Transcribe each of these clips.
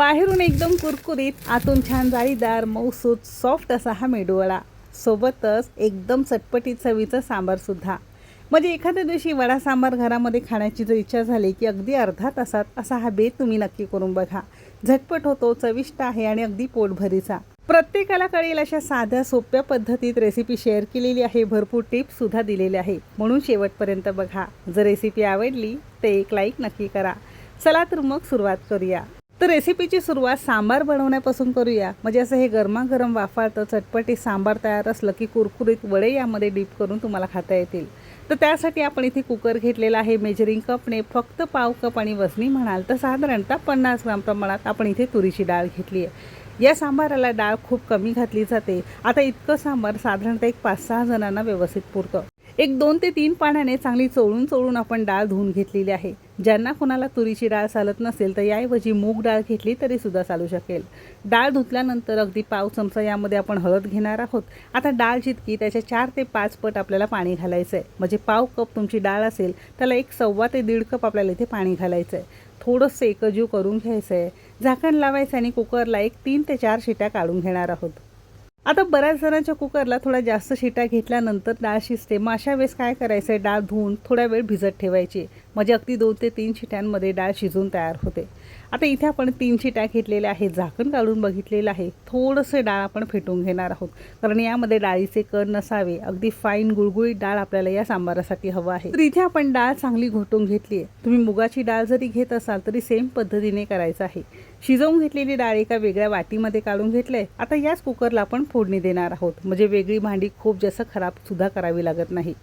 बाहेरून एकदम कुरकुरीत आतून छान जाळीदार मऊसूत सॉफ्ट असा हा मेडूवडा सोबतच एकदम चटपटीत चवीचं सांबारसुद्धा म्हणजे एखाद्या दिवशी वडा सांबार घरामध्ये खाण्याची जर इच्छा झाली की अगदी अर्धा तासात असा हा बेत तुम्ही नक्की करून बघा. झटपट होतो चविष्ट आहे आणि अगदी पोटभरीचा. प्रत्येकाला कळेल अशा साध्या सोप्या पद्धतीत रेसिपी शेअर केलेली आहे भरपूर टिप्ससुद्धा दिलेली आहे. म्हणून शेवटपर्यंत बघा. जर रेसिपी आवडली तर एक लाईक नक्की करा. चला तर मग सुरुवात करूया. तर रेसिपीची सुरुवात सांबार बनवण्यापासून करूया. म्हणजे असं हे गरमागरम वाफाळतं चटपटी सांबार तयार असलं की कुरकुरीत वडे यामध्ये डीप करून तुम्हाला खाता येतील. तर त्यासाठी आपण इथे कुकर घेतलेला आहे मेजरिंग कपने फक्त पाव कप आणि वजनी म्हणाल तर साधारणतः पन्नास ग्राम प्रमाणात आपण इथे तुरीची डाळ घेतली आहे. या सांबाराला डाळ खूप कमी घातली जाते. आता इतकं सांबार साधारणतः एक पाच सहा जणांना व्यवस्थित पुरतं. एक दोन ते तीन पाण्याने चांगली चोळून चोळून आपण डाळ धुवून घेतलेली आहे. ज्यांना कोणाला तुरीची डाळ चालत नसेल तर याऐवजी मूग डाळ घेतली तरी सुद्धा चालू शकेल. डाळ धुतल्यानंतर अगदी पाव चमचा यामध्ये आपण हळद घेणार आहोत. आता डाळ जितकी त्याच्या चार ते पाच पट आपल्याला पाणी घालायचं आहे म्हणजे पाव कप तुमची डाळ असेल त्याला एक सव्वा ते दीड कप आपल्याला इथे पाणी घालायचं आहे थोडंसं एकजीव करून घ्यायचं आहे झाकण लावायचं आणि कुकरला एक तीन ते चार शिट्या काढून घेणार आहोत. आता बऱ्याच जणांच्या कुकरला थोड्या जास्त शिट्या घेतल्यानंतर डाळ शिजते. मग अशा वेळेस काय करायचं आहे डाळ धुवून थोडा वेळ भिजत ठेवायची. म्हणजे अगदी दोन ते तीन शिट्यांमध्ये डाळ शिजून तयार होते. आता इथे आपण तीन शिट्या घेतलेल्या आहेत झाकण काढून बघितलेलं आहे. थोडंसं डाळ आपण फेटून घेणार आहोत. कारण यामध्ये डाळीचे कण नसावे अगदी फाईन गुळगुळीत डाळ आपल्याला या सांबारासाठी हवं आहे. तर इथे आपण डाळ चांगली घोटून घेतली आहे. तुम्ही मुगाची डाळ जरी घेत असाल तरी सेम पद्धतीने करायचं आहे. शिजवून घेतलेली डाळ एका वेगळ्या वाटीमध्ये काढून घेतलंय. आता याच कुकरला आपण फोडणी देणार आहोत. म्हणजे वेगळी भांडी खूप जास्त खराब सुद्धा करावी लागत नाही.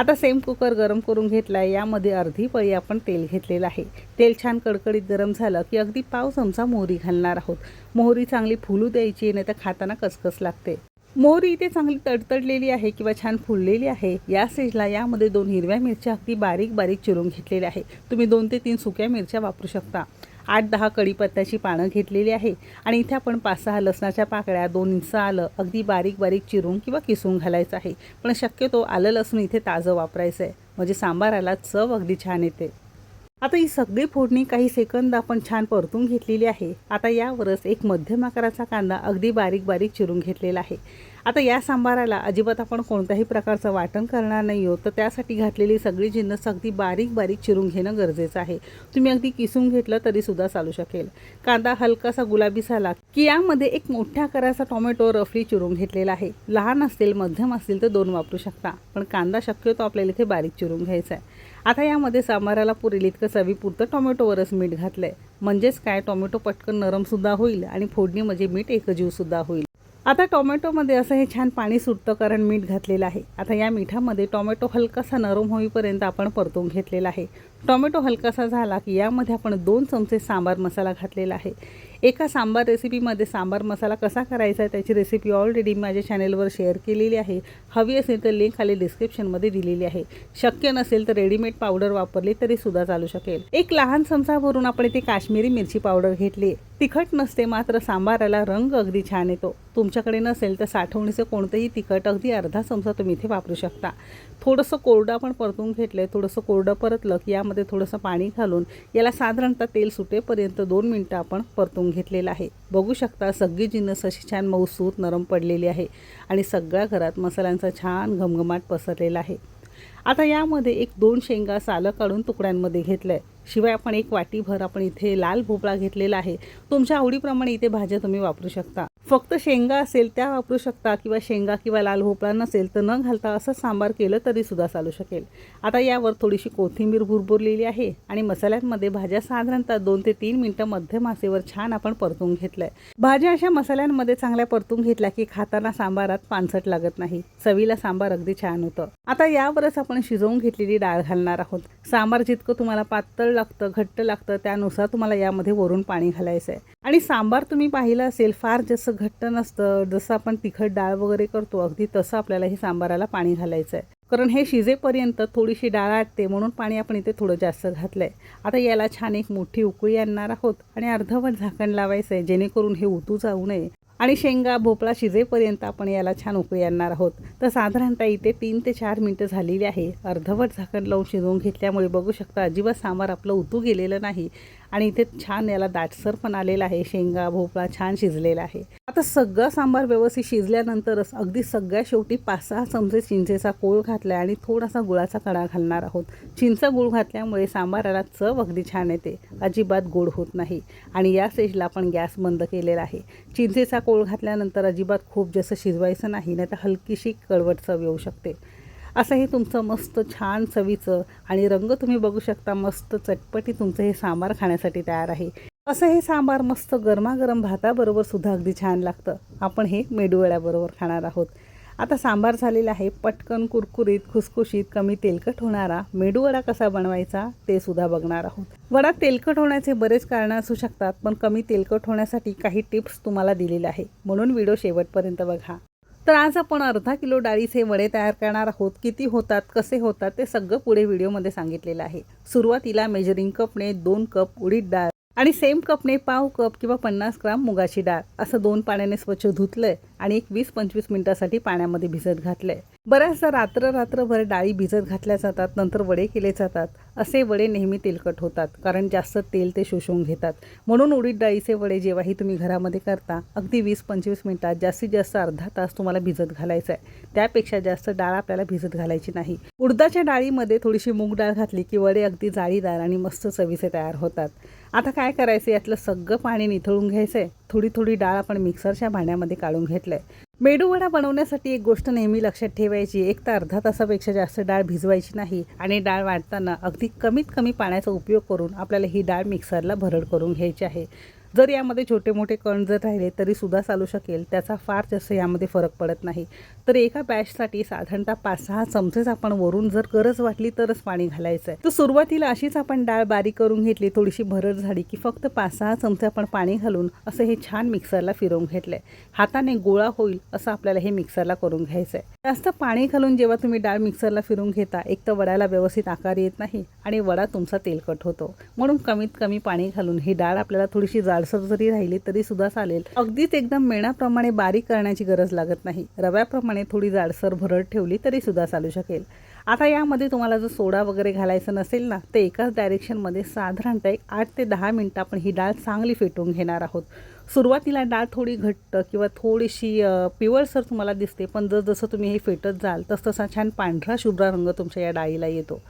आता सेम कुकर गरम करून घेतला आहे यामध्ये अर्धी पळी आपण तेल घेतलेलं आहे. तेल छान कडकडीत गरम झालं की अगदी पाव चमचा मोहरी घालणार आहोत. मोहरी चांगली फुलू द्यायची नाही तर खाताना कसकस लागते. मोहरी इथे चांगली तडतडलेली आहे किंवा छान फुललेली आहे. या स्टेजला यामध्ये दोन हिरव्या मिरच्या अगदी बारीक बारीक चिरून घेतलेल्या आहे तुम्ही दोन ते तीन सुक्या मिरच्या वापरू शकता. आठ दहा कढीपत्त्याची पानं घेतलेली आहे. आणि इथे आपण पाच सहा लसणाच्या पाकळ्या दोन इंच आलं अगदी बारीक बारीक चिरून किंवा किसून घालायचं आहे. पण शक्यतो आलं लसूण इथे ताजं वापरायचं आहे म्हणजे सांबाराला चव अगदी छान येते. आता ही सगळी फोडणी काही सेकंद आपण छान परतून घेतलेली आहे. आता यावरच एक मध्यम आकाराचा कांदा अगदी बारीक बारीक चिरून घेतलेला आहे. आता या सांबाराला अजिबात आपण कोणत्याही प्रकारचं वाटण करणार नाही आहोत. तर त्यासाठी घातलेली सगळी जिन्नस अगदी बारीक बारीक चिरून घेणं गरजेचं आहे. तुम्ही अगदी किसून घेतलं तरी सुद्धा चालू शकेल. कांदा हलकासा गुलाबी झाला की यामध्ये एक मोठ्या आकाराचा टोमॅटो रफली चिरून घेतलेला आहे. लहान असतील मध्यम असतील तर दोन वापरू शकता. पण कांदा शक्यतो आपल्याला इथे बारीक चिरून घ्यायचा आहे. आता यामध्ये सांबाराला पुरेल इतकं चवीपुरतं टोमॅटोवरच मीठ घातलं आहे म्हणजेच काय? टोमॅटो पटकन नरमसुद्धा होईल आणि फोडणी म्हणजे मीठ एकजीवसुद्धा होईल. आता टोमॅटोमध्ये असं हे छान पाणी सुटतं कारण मीठ घातलेलं आहे. आता या मिठामध्ये टोमॅटो हलकासा नरम होईपर्यंत आपण परतून घेतलेला आहे. टोमॅटो हलकासा झाला की यामध्ये आपण दोन चमचे सांबार मसाला घातलेला आहे. एका सांबार रेसिपीमध्ये सांबार मसाला कसा करायचा आहे त्याची रेसिपी ऑलरेडी माझ्या चॅनेलवर शेअर केलेली आहे. हवी असेल तर लिंक खाली डिस्क्रिप्शनमध्ये दिलेली आहे. शक्य नसेल तर रेडीमेड पावडर वापरली तरी सुद्धा चालू शकेल. एक लहान चमचा भरून आपण इथे काश्मीरी मिरची पावडर घेतली. तिखट नसते मात्र सांबाराला रंग अगदी छान येतो. तुमच्याकडे नसेल तर साठवणीचं कोणतंही तिखट अगदी अर्धा चमचा तुम्ही इथे वापरू शकता. थोडंसं कोरडं आपण परतून घेतलं आहे थोडंसं कोरडं परतलं की यामध्ये थोडंसं पाणी घालून याला साधारणतः तेल सुटेपर्यंत दोन मिनटं आपण परतून घेतलेलं आहे. बघू शकता सगळी जिन्नस अशी छान मऊसूत नरम पडलेली आहे आणि सगळ्या घरात मसाल्यांचा छान घमघमाट पसरलेला आहे. आता यामध्ये एक दोन शेंगा सालं काढून तुकड्यांमध्ये घेतलं आहे शिवाय आपण एक वाटीभर आपण इथे लाल भोपळा घेतलेला आहे. तुमच्या आवडीप्रमाणे इथे भाज्या तुम्ही वापरू शकता. फक्त शेंगा असेल त्या वापरू शकता किंवा शेंगा किंवा लाल भोपळा नसेल तर न घालता असं सांबार केलं तरी सुद्धा चालू शकेल. आता यावर थोडीशी कोथिंबीर भुरभुरलेली आहे आणि मसाल्यांमध्ये भाज्या साधारणतः दोन ते तीन मिनटं मध्यम आसेवर छान आपण परतून घेतलंय. भाज्या अशा मसाल्यांमध्ये चांगल्या परतून घेतल्या की खाताना सांबारात पानसट लागत नाही. चवीला सांबार अगदी छान होतं. आता यावरच आपण शिजवून घेतलेली डाळ घालणार आहोत. सांबार जितकं तुम्हाला पातळ लागतं घट्ट लागतं त्यानुसार तुम्हाला यामध्ये वरून पाणी घालायचं आहे आणि सांबार तुम्ही पाहिलं असेल फार जसं घट्ट नसतं. जसं आपण तिखट डाळ वगैरे करतो अगदी तसं आपल्याला हे सांबाराला पाणी घालायचं आहे कारण हे शिजेपर्यंत थोडीशी डाळ आटते म्हणून पाणी आपण इथे थोडं जास्त घातलं आहे आता याला छान एक मोठी उकळी आणणार आहोत आणि अर्धवट झाकण लावायचं आहे जेणेकरून हे उतू जाऊ नये. आणि शेंगा भोपळा शिजेपर्यंत आपण याला छान उकळी आणणार आहोत. तर साधारणतः इथे तीन ते चार मिनटं झालेली आहे. अर्धवट झाकण लावून शिजवून घेतल्यामुळे बघू शकता अजिबात सांबार आपलं उतू गेलेलं नाही. आणि इथे छान याला दाटसर पण आलेला आहे शेंगा भोपळा छान शिजलेला आहे. आता सगळा सांबार व्यवस्थित शिजल्यानंतरच अगदी सगळ्या शेवटी पाच सहा चमचे चिंचेचा कोळ घातला आणि थोडासा गुळाचा कडा घालणार आहोत. चिंच गुळ घातल्यामुळे सांबाराला चव अगदी छान येते अजिबात गोड होत नाही. आणि या स्टेजला आपण गॅस बंद केलेला आहे. चिंचेचा कोळ घातल्यानंतर अजिबात खूप जसं शिजवायचं नाही नाही तर हलकीशी कळवट चव येऊ शकते. असं हे तुमचं मस्त छान चवीचं आणि रंग तुम्ही बघू शकता मस्त चटपटी तुमचं हे सांबार खाण्यासाठी तयार आहे. असं हे सांबार मस्त गरमागरम भाताबरोबर सुद्धा अगदी छान लागतं. आपण हे मेडूवड्याबरोबर खाणार आहोत. आता सांबार झालेला आहे पटकन कुरकुरीत खुसखुशीत कमी तेलकट होणारा मेडूवडा कसा बनवायचा ते सुद्धा बघणार आहोत. वडा तेलकट होण्याचे बरेच कारणं असू शकतात पण कमी तेलकट होण्यासाठी काही टिप्स तुम्हाला दिलेल्या आहे म्हणून व्हिडिओ शेवटपर्यंत बघा. तर आज आपण अर्धा किलो डाळीचे वडे तयार करणार आहोत. किती होतात कसे होतात ते सगळं पुढे व्हिडिओमध्ये सांगितलेलं आहे. सुरुवातीला मेजरिंग कपने दोन कप उडीद डाळ आणि सेम कपने पाव कप किंवा पन्नास ग्राम मुगाची डाळ असं दोन पाण्याने स्वच्छ धुतलंय आणि एक वीस पंचवीस मिनिटासाठी पाण्यामध्ये भिजत घातलंय. बऱ्याचदा रात्र रात्रभर डाळी भिजत घातल्या जातात नंतर वडे केले जातात. असे वडे नेहमी तेलकट होतात कारण जास्त तेल ते शोषून घेतात. म्हणून उडीद डाळीचे वडे जेव्हाही तुम्ही घरामध्ये करता अगदी वीस पंचवीस मिनिटात जास्तीत जास्त अर्धा तास तुम्हाला भिजत घालायचं आहे त्यापेक्षा जास्त डाळ आपल्याला भिजत घालायची नाही. उडदाच्या डाळीमध्ये थोडीशी मूग डाळ घातली की वडे अगदी जाळीदार आणि मस्त चवीचे तयार होतात. आता काय करायचं? यातलं सगळं पाणी निथळून घ्यायचं आहे थोडी थोडी डाळ आपण मिक्सरच्या भांड्यामध्ये काढून घेतलं आहे मेदूवडा बनवण्यासाठी एक गोष्ट नेहमी लक्षात ठेवायची एक तर अर्धा तासापेक्षा जास्त डाळ भिजवायची नाही आणि डाळ वाढताना अगदी कमीत कमी पाण्याचा उपयोग करून आपल्याला ही डाळ मिक्सरला भरड करून घ्यायची आहे. जर यामध्ये छोटे मोठे कण जर राहिले तरी सुद्धा चालू शकेल. त्याचा फार जास्त यामध्ये फरक पडत नाही. तर एका बॅचसाठी साधारणतः पाच सहा चमचेच आपण वरून जर गरज वाटली तरच पाणी घालायचं आहे तर सुरुवातीला अशीच आपण डाळ बारीक करून घेतली थोडीशी भरड झाली की फक्त पाच सहा चमचे आपण पाणी घालून असं हे छान मिक्सरला फिरवून घेतलं आहे हाताने गोळा होईल असं आपल्याला हे मिक्सरला करून घ्यायचं आहे जास्त पाणी घालून जेव्हा तुम्ही डाळ मिक्सरला फिरून घेता एक तर वड्याला व्यवस्थित आकार येत नाही आणि वडा तुमचा तेलकट होतो. म्हणून कमीत कमी पाणी घालून ही डाळ आपल्याला थोडीशी जाडसर जरी राहिली तरी सुद्धा चालेल. अगदीच एकदम मेणाप्रमाणे बारीक करण्याची गरज लागत नाही. रव्याप्रमाणे थोडी जाडसर भरड ठेवली तरी सुद्धा चालू शकेल. आता यामध्ये तुम्हाला जर सोडा वगैरे घालायचं नसेल ना ते एकाच डायरेक्शनमध्ये साधारणतः एक आठ ते दहा मिनटं आपण ही डाळ चांगली फेटून घेणार आहोत. सुरुवातीला डाळ थोडी घट्ट किंवा थोडीशी पिवळसर तुम्हाला दिसते पण जर जसं तुम्ही हे फेटत जाल तस तसा छान पांढरा शुभ्रा रंग तुमच्या या डाळीला येतो.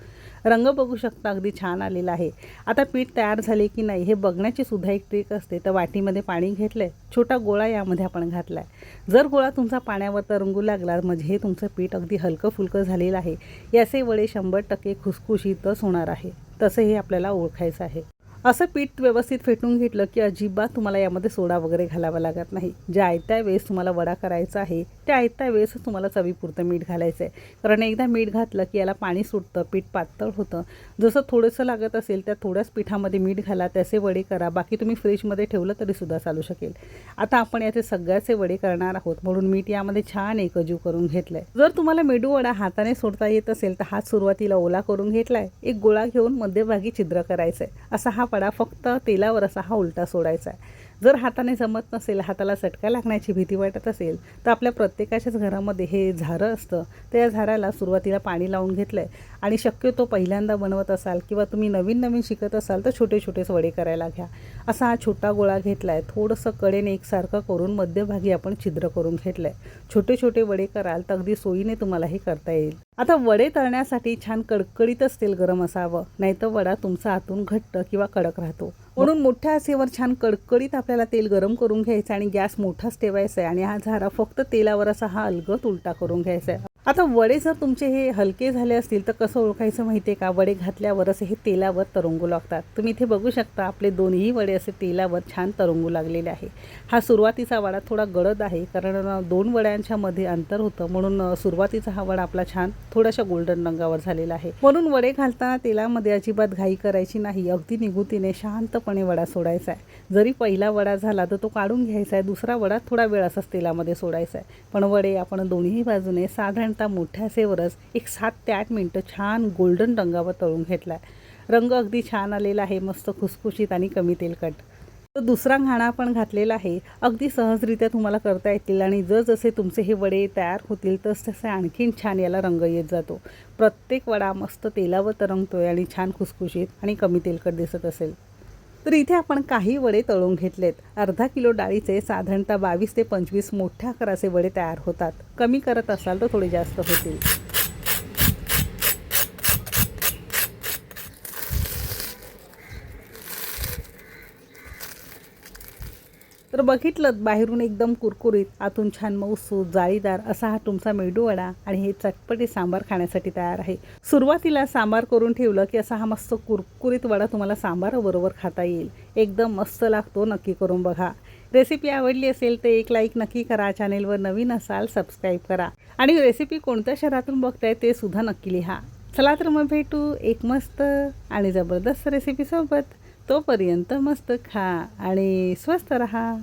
रंग बघू शकता अगदी छान आलेला आहे. आता पीठ तयार झाले की नाही हे बघण्याची सुद्धा एक ट्रिक असते. तर वाटीमध्ये पाणी घेतलं आहे छोटा गोळा यामध्ये आपण घातला आहे जर गोळा तुमचा पाण्यावर तरंगू लागला म्हणजे हे तुमचं पीठ अगदी हलकं फुलकं झालेलं आहे. याचे वडे शंभर टक्के खुसखुशीतच होणार आहे. तसं हे आपल्याला ओळखायचं आहे. असं पीठ व्यवस्थित फेटून घेतलं की अजिबात तुम्हाला यामध्ये सोडा वगैरे घालावा लागत नाही. ज्या आयत्या वेळेस तुम्हाला वडा करायचा आहे त्या आयत्या वेळेस तुम्हाला चवीपुरतं मीठ घालायचं आहे कारण एकदा मीठ घातलं की याला पाणी सुटतं पीठ पातळ होतं. जसं थोडंसं लागत असेल त्या थोड्याच पिठामध्ये मीठ घाला त्याचे वडे करा. बाकी तुम्ही फ्रीजमध्ये ठेवलं तरी सुद्धा चालू शकेल. आता आपण याचे सगळ्याचे वडे करणार आहोत. म्हणून मीठ यामध्ये छान एकजीव करून घेतलंय. जर तुम्हाला मेडू वडा हाताने सोडता येत असेल तर हात सुरुवातीला ओला करून घेतलाय. एक गोळा घेऊन मध्यभागी छिद्र करायचं आहे असा हा वडा फक्त तेलावर असा हा उलटा सोडायचा आहे. जर हाताने जमत नसेल हाताला चटका लागण्याची भीती वाटत असेल तर आपल्या प्रत्येकाच्याच घरामध्ये हे झारं असतं. त्या झाडाला सुरुवातीला पाणी लावून घेतलं आहे आणि शक्यतो पहिल्यांदा बनवत असाल किंवा तुम्ही नवीन नवीन शिकत असाल तर छोटे छोटेच वडे करायला घ्या. असा हा छोटा गोळा घेतला आहे थोडंसं कडेने एकसारखं करून मध्यभागी आपण छिद्र करून घेतलं आहे छोटे छोटे वडे कराल तर अगदी सोयीने तुम्हाला हे करता येईल. आता वडे तळण्यासाठी छान कडकडीतच तेल गरम असावं नाहीतर वडा तुमचा आतून घट्ट किंवा कडक राहतो. म्हणून मोठ्या आसेवर छान कडकडीत आपल्याला तेल गरम करून घ्यायचं आणि गॅस मोठाच ठेवायचा आहे. आणि हा झारा फक्त तेलावर असा हा अलगत उलटा करून घ्यायचा आहे. आता वडे जर तुमचे हे हलके झाले असतील तर कसं ओळखायचं माहिती आहे का? वडे घातल्यावरच हे तेलावर तरंगू लागतात. तुम्ही इथे बघू शकता आपले दोन्ही वडे असे तेलावर छान तरंगू लागलेले आहे. हा सुरुवातीचा वडा थोडा गडद आहे कारण दोन वड्यांच्या मध्ये अंतर होतं. म्हणून सुरुवातीचा हा वडा आपला छान थोड्याशा गोल्डन रंगावर झालेला आहे. म्हणून वडे घालताना तेलामध्ये अजिबात घाई करायची नाही. अगदी निगुतीने शांतपणे वडा सोडायचा आहे. जरी पहिला वडा झाला तर तो काढून घ्यायचा आहे. दुसरा वडा थोडा वेळ असाच तेलामध्ये सोडायचा आहे. पण वडे आपण दोन्ही बाजूने साधारण साधारणतः मोठ्यासेवरच एक सात ते आठ मिनटं छान गोल्डन रंगावर तळून घेतला आहे रंग अगदी छान आलेला आहे मस्त खुसखुशीत आणि कमी तेलकट. तर दुसरा घाणा पण घातलेला आहे. अगदी सहजरित्या तुम्हाला करता येतील आणि जर जसे तुमचे हे वडे तयार होतील तस तसे आणखीन छान याला रंग येत जातो. प्रत्येक वडा मस्त तेलावर तरंगतोय आणि छान खुसखुशीत आणि कमी तेलकट दिसत असेल. तर इथे आपण काही वडे तळून घेतलेत. अर्धा किलो डाळीचे साधारणतः बावीस ते पंचवीस मोठ्या आकाराचे वडे तयार होतात. कमी करत असाल तर थोडे जास्त होतील. तर बघितलं बाहेरून एकदम कुरकुरीत आतून छान मऊसूत जाळीदार असा हा तुमचा मेडूवडा आणि हे चटपटी सांबार खाण्यासाठी तयार आहे. सुरुवातीला सांबार करून ठेवलं की असा हा मस्त कुरकुरीत वडा तुम्हाला सांबाराबरोबर खाता येईल. एकदम मस्त लागतो नक्की करून बघा. रेसिपी आवडली असेल तर एक लाईक नक्की करा चॅनेलवर नवीन असाल सबस्क्राईब करा. आणि रेसिपी कोणत्या शहरातून बघताय ते सुद्धा नक्की लिहा. चला तर मग भेटू एक मस्त आणि जबरदस्त रेसिपीसोबत तोपर्यंत मस्त खा आणि स्वस्त रहा.